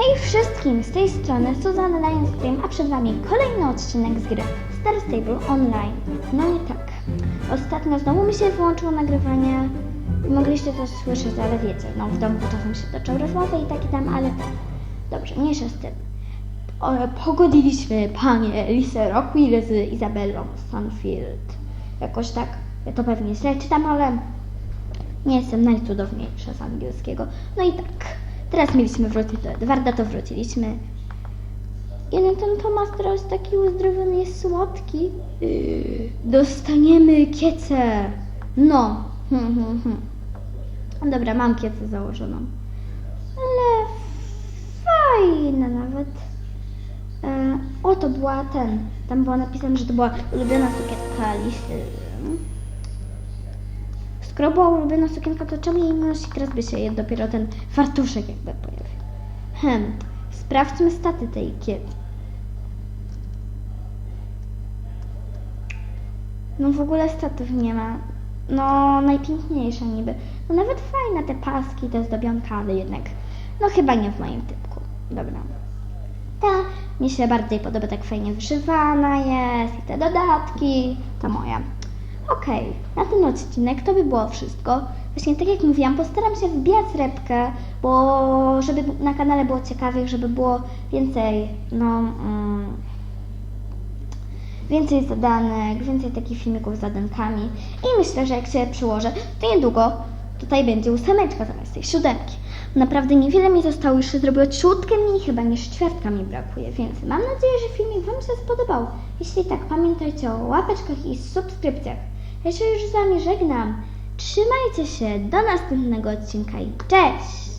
Hej wszystkim, z tej strony Suzanna Lions Game, a przed Wami kolejny odcinek z gry Star Stable Online. No i tak, ostatnio znowu mi się wyłączyło nagrywanie. Mogliście to słyszeć, ale wiecie, no w domu czasem się toczą rozmowy i tak i tam, ale dobrze, mniejsza z tym. O, pogodziliśmy panie Lisę Rockwell z Izabellą Stanfield. Jakoś tak, ja to pewnie źle czytam, ale nie jestem najcudowniejsza z angielskiego. No i tak, teraz mieliśmy wrócić do Edwarda, to wróciliśmy. Jeden ten Tomas teraz taki uzdrowiony jest słodki. Yy, dostaniemy kiecę. No. Hmm, hmm, hmm. Dobra, mam kiecę założoną. Ale fajna nawet. E, o, to była ten. Tam było napisane, że to była ulubiona sukienka Lisy. Skoro była ulubiona sukienka, to czemu jej nie nosi? Teraz by się je dopiero ten fartuszek jakby pojawił. Hm, sprawdźmy staty tej kiety. No w ogóle statów nie ma. No najpiękniejsza niby. No nawet fajne te paski, te zdobionka, ale jednak no chyba nie w moim typku. Dobra. Ta mi się bardziej podoba, tak fajnie wyszywana jest i te dodatki. To moja. Okej, na ten odcinek to by było wszystko. Właśnie tak jak mówiłam, postaram się wbijać repkę, bo żeby na kanale było ciekawych, żeby było więcej, no, mm, więcej zadanek, więcej takich filmików z zadankami. I myślę, że jak się przyłożę, to niedługo tutaj będzie ósemeczka zamiast tej siódemki. Naprawdę niewiele mi zostało, się zrobiło ciutkę mniej chyba niż ćwiartka mi brakuje, więc mam nadzieję, że filmik Wam się spodobał. Jeśli tak, pamiętajcie o łapeczkach i subskrypcjach. Ja się już z Wami żegnam. Trzymajcie się, do następnego odcinka i cześć!